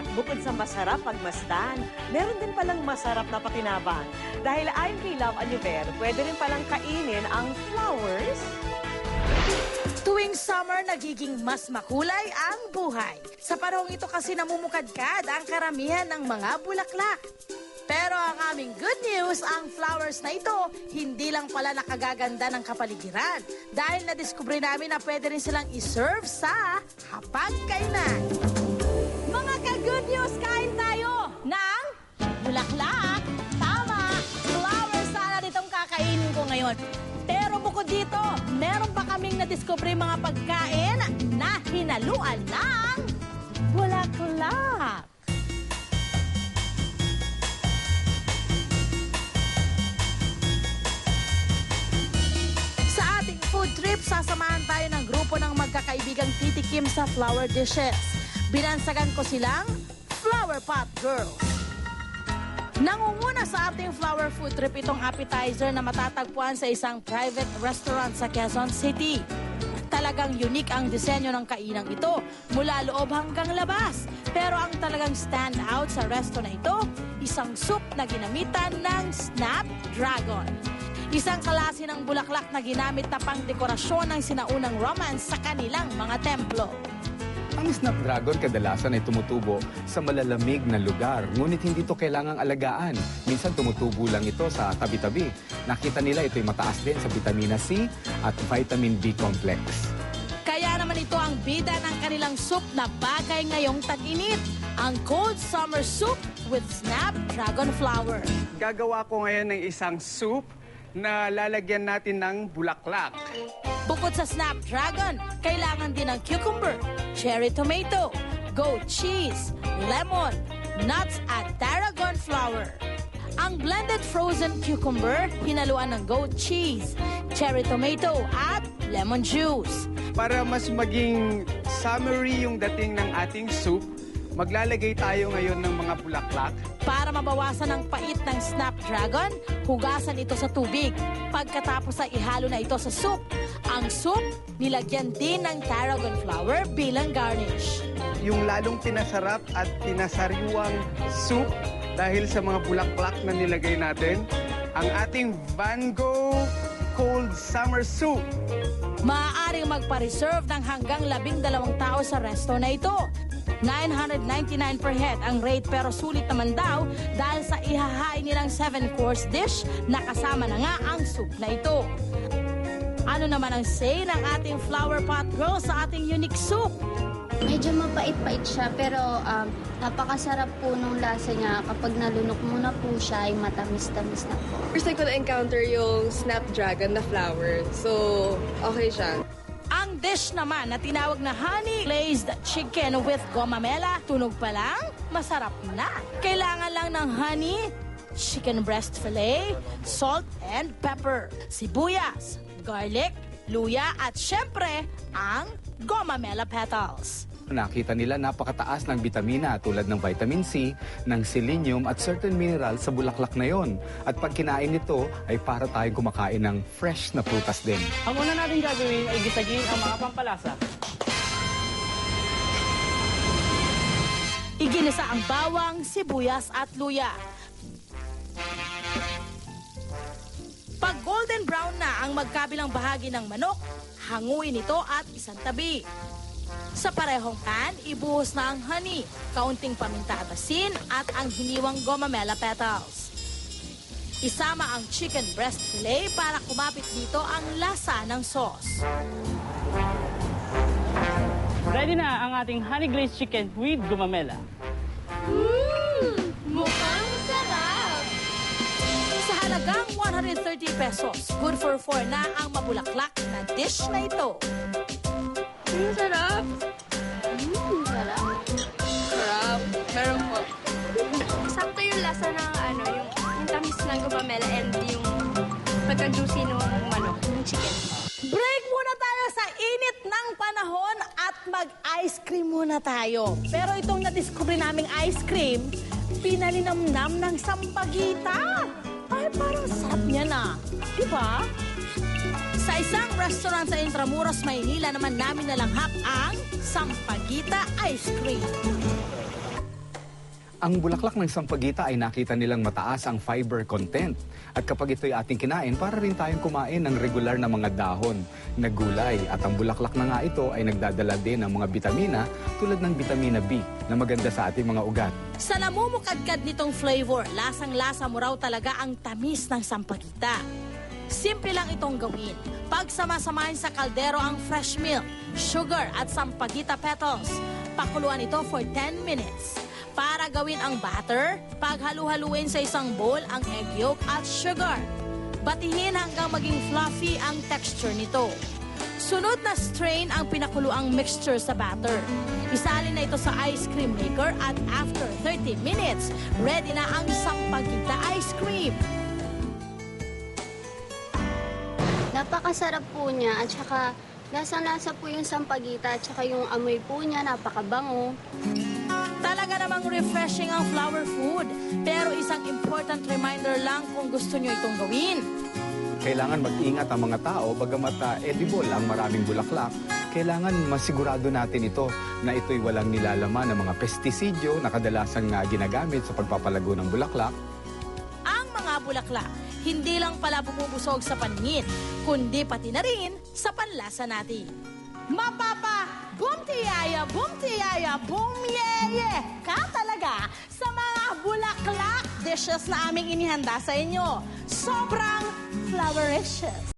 nga, bukod sa masarap pagmasdan, meron din palang masarap na pakinabang. Dahil ayon kay Love Anuver, pwede rin palang kainin ang flowers Tuwing summer, nagiging mas makulay ang buhay. Sa panahong ito kasi namumukadkad ang karamihan ng mga bulaklak. Pero ang aming good news, ang flowers na ito, hindi lang pala nakagaganda ng kapaligiran. Dahil nadiskubre namin na pwede rin silang iserve sa hapagkainan. Mga ka-good news, kain tayo ng bulaklak. Tama, flowers sana ditong kakainin ko ngayon. Pero bukod dito, meron pa kaming nadiskubre mga pagkain na hinaluan ng bulaklak. Sa ating food trip, sasamahan tayo ng grupo ng magkakaibigang titikim sa flower dishes. Binansagan ko silang Flower Pot Girls. Nangunguna sa ating flower food trip itong appetizer na matatagpuan sa isang private restaurant sa Quezon City. Talagang unique ang disenyo ng kainang ito, mula loob hanggang labas. Pero ang talagang stand out sa resto na ito, isang soup na ginamitan ng Snapdragon. Isang klase ng bulaklak na ginamit na pang dekorasyon ng sinaunang romance sa kanilang mga templo. Ang snapdragon kadalasan ay tumutubo sa malalamig na lugar, ngunit hindi ito kailangang alagaan. Minsan tumutubo lang ito sa tabi-tabi. Nakita nila ito'y mataas din sa vitamina C at vitamin B complex. Kaya naman ito ang bida ng kanilang soup na bagay ngayong tag-init. Ang cold summer soup with snapdragon flower. Gagawa ko ngayon ng isang soup na lalagyan natin ng bulaklak. Bukod sa snapdragon, kailangan din ng cucumber, cherry tomato, goat cheese, lemon, nuts at tarragon flour. Ang blended frozen cucumber, hinaluan ng goat cheese, cherry tomato at lemon juice. Para mas maging summery yung dating ng ating soup, maglalagay tayo ngayon ng mga bulaklak. Para mabawasan ang pait ng snapdragon, hugasan ito sa tubig. Pagkatapos ay ihalo na ito sa soup. Ang soup, nilagyan din ng tarragon flour bilang garnish. Yung lalong pinasarap at pinasariwang soup dahil sa mga bulaklak na nilagay natin, ang ating Van Gogh Cold Summer Soup. Maaaring magpa-reserve ng hanggang labing dalawang tao sa resto na ito. 999 per head ang rate pero sulit naman daw dahil sa ihahain nilang 7-course dish na kasama na nga ang soup na ito. Ano naman ang say ng ating flower pot girl sa ating unique soup? Medyo mapait-pait siya pero um, napakasarap po nung lasa niya. Kapag nalunok mo na po siya ay matamis-tamis na po. First time ko na-encounter yung snapdragon na flower. So, okay siya. Ang dish naman na tinawag na honey glazed chicken with gomamela, tunog pa lang, masarap na. Kailangan lang ng honey, chicken breast fillet, salt and pepper, sibuyas, garlic, luya at syempre ang gomamela petals. Nakita nila napakataas ng bitamina tulad ng vitamin C, ng selenium at certain mineral sa bulaklak na yon. At pag kinain nito ay para tayong kumakain ng fresh na prutas din. Ang una natin gagawin ay gisagin ang mga pampalasa. Iginisa ang bawang, sibuyas at luya. Pag golden brown na ang magkabilang bahagi ng manok, hanguin ito at isang tabi. Sa parehong pan, ibuhos na ang honey, kaunting paminta at asin at ang hiniwang gomamela petals. Isama ang chicken breast fillet para kumapit dito ang lasa ng sauce. Ready na ang ating honey glazed chicken with gumamela. Mukhang 130 pesos, good for four na ang mabulaklak na dish na ito. Ang sarap. Mmm, sarap. Sarap. Meron po. sakto yung lasa ng ano, yung, yung tamis ng gumamela and yung pagka-juicy nung manok, ng chicken. Break muna tayo sa init ng panahon at mag-ice cream muna tayo. Pero itong nadiscover naming ice cream, pinalinamnam ng sampagita. Ay, parang sarap niya na. Di ba? Sa isang restaurant sa Intramuros, Maynila naman namin nalanghap ang Sampagita Ice Cream. Ang bulaklak ng sampagita ay nakita nilang mataas ang fiber content. At kapag ito'y ating kinain, para rin tayong kumain ng regular na mga dahon na gulay. At ang bulaklak na nga ito ay nagdadala din ng mga bitamina tulad ng bitamina B na maganda sa ating mga ugat. Sa namumukadkad nitong flavor, lasang-lasa mo raw talaga ang tamis ng sampagita. Simple lang itong gawin. Pagsamasamahin sa kaldero ang fresh milk, sugar at sampagita petals. Pakuluan ito for 10 minutes. Para gawin ang batter, paghalu-haluin sa isang bowl ang egg yolk at sugar. Batihin hanggang maging fluffy ang texture nito. Sunod na strain ang pinakuluang mixture sa batter. Isalin na ito sa ice cream maker at after 30 minutes, ready na ang sampagita ice cream. Napakasarap po niya at saka lasang-lasa po yung sampagita at saka yung amoy po niya napakabango. Talaga namang refreshing ang flower food. Pero isang important reminder lang kung gusto nyo itong gawin. Kailangan mag-ingat ang mga tao bagamat ah, edible ang maraming bulaklak. Kailangan masigurado natin ito na ito'y walang nilalaman ng mga pestisidyo na kadalasang ah, ginagamit sa pagpapalago ng bulaklak Ang mga bulaklak, hindi lang pala bumubusog sa paningin, kundi pati na rin sa panlasa natin. Mapapa, boom tiyaya, boom tiyaya, boom yeye! Ka talaga sa mga bulaklak dishes na aming inihanda sa inyo. Sobrang flowericious.